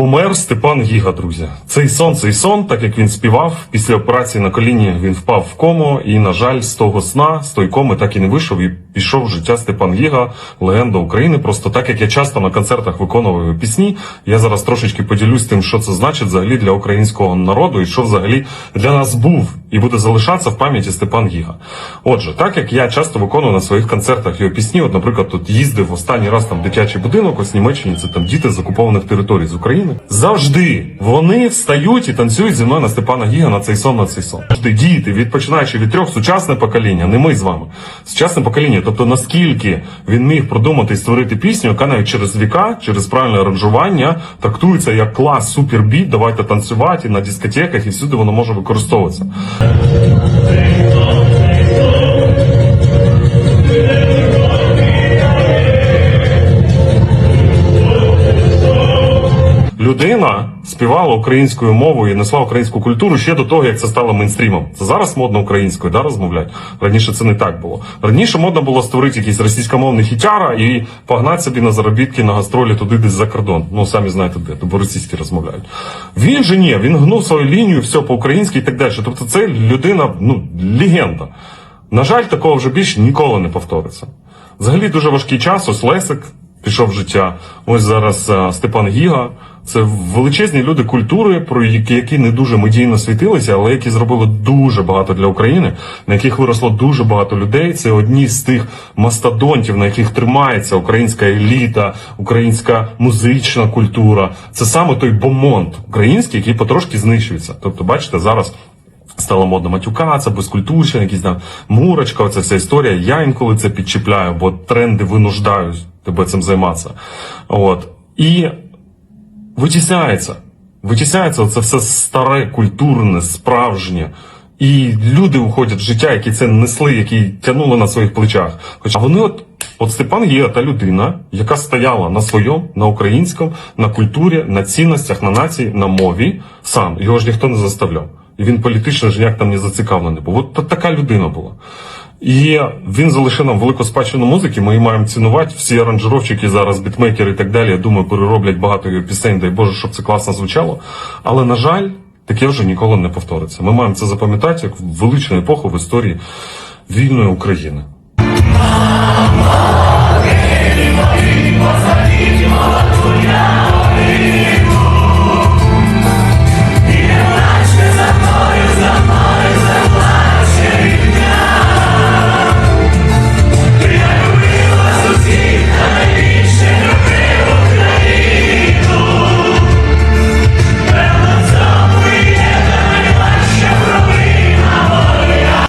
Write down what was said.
Помер Степан Гіга, друзі. Цей сон, цей сон, так як він співав, після операції на коліні він впав в кому, і, на жаль, з того сна, з той коми так і не вийшов, і пішов в життя Степан Гіга, легенда України. Просто так як я часто на концертах виконував пісні, я зараз трошечки поділюсь тим, що це значить взагалі для українського народу, і що взагалі для нас був і буде залишатися в пам'яті Степан Гіга. Отже, так як я часто виконую на своїх концертах його пісні, от, наприклад, тут їздив останній раз там в дитячий будинок, ось Німеччині, це там діти з окупованих територій з України. Завжди вони встають і танцюють зі мною на Степана Гіга на цей сон, на цей сон. Завжди діти, від починаючи від трьох сучасне покоління, не ми з вами. Сучасне покоління, тобто наскільки він міг продумати і створити пісню, яка навіть через віка, через правильне аранжування трактується як клас, супербіт, давайте танцювати на дискотеках, і всюди воно може використовуватися. Thank you. Людина співала українською мовою і несла українську культуру ще до того, як це стало мейнстрімом. Це зараз модно українською, да, розмовляти. Раніше це не так було. Раніше модно було створити якийсь російськомовний хітяра і погнати собі на заробітки на гастролі туди десь за кордон. Ну самі знаєте де, бо російські розмовляють. Він же ні, він гнув свою лінію, все по-українськи і так далі. Тобто це людина, ну, легенда. На жаль, такого вже більше ніколи не повториться. Взагалі дуже важкий час, ось Лесик пішов в життя. Ось зараз е, Степан Гіга. Це величезні люди культури, про які, які не дуже медійно світилися, але які зробили дуже багато для України, на яких виросло дуже багато людей. Це одні з тих мастодонтів, на яких тримається українська еліта, українська музична культура. Це саме той бомонд український, який потрошки знищується. Тобто, бачите, зараз. Стало модно матюкатися, безкультурщина, якісь там мурочка, оця вся історія. Я інколи це підчіпляю, бо тренди винуждають тебе цим займатися. От. І витісняється. Витісняється це все старе, культурне, справжнє. І люди уходять в життя, які це несли, які тягнули на своїх плечах. Хоча вони от, от Степан є та людина, яка стояла на своєму, на українському, на культурі, на цінностях, на нації, на мові сам. Його ж ніхто не заставляв. І він політично ж ніяк там не зацікавлений був. От така людина була. І він залишив нам велику спадщину музики. Ми її маємо цінувати. Всі аранжировщики зараз, бітмейкери і так далі. Я думаю, перероблять багато його пісень. Дай Боже, щоб це класно звучало. Але на жаль, таке вже ніколи не повториться. Ми маємо це запам'ятати як величну епоху в історії вільної України. Молодуя,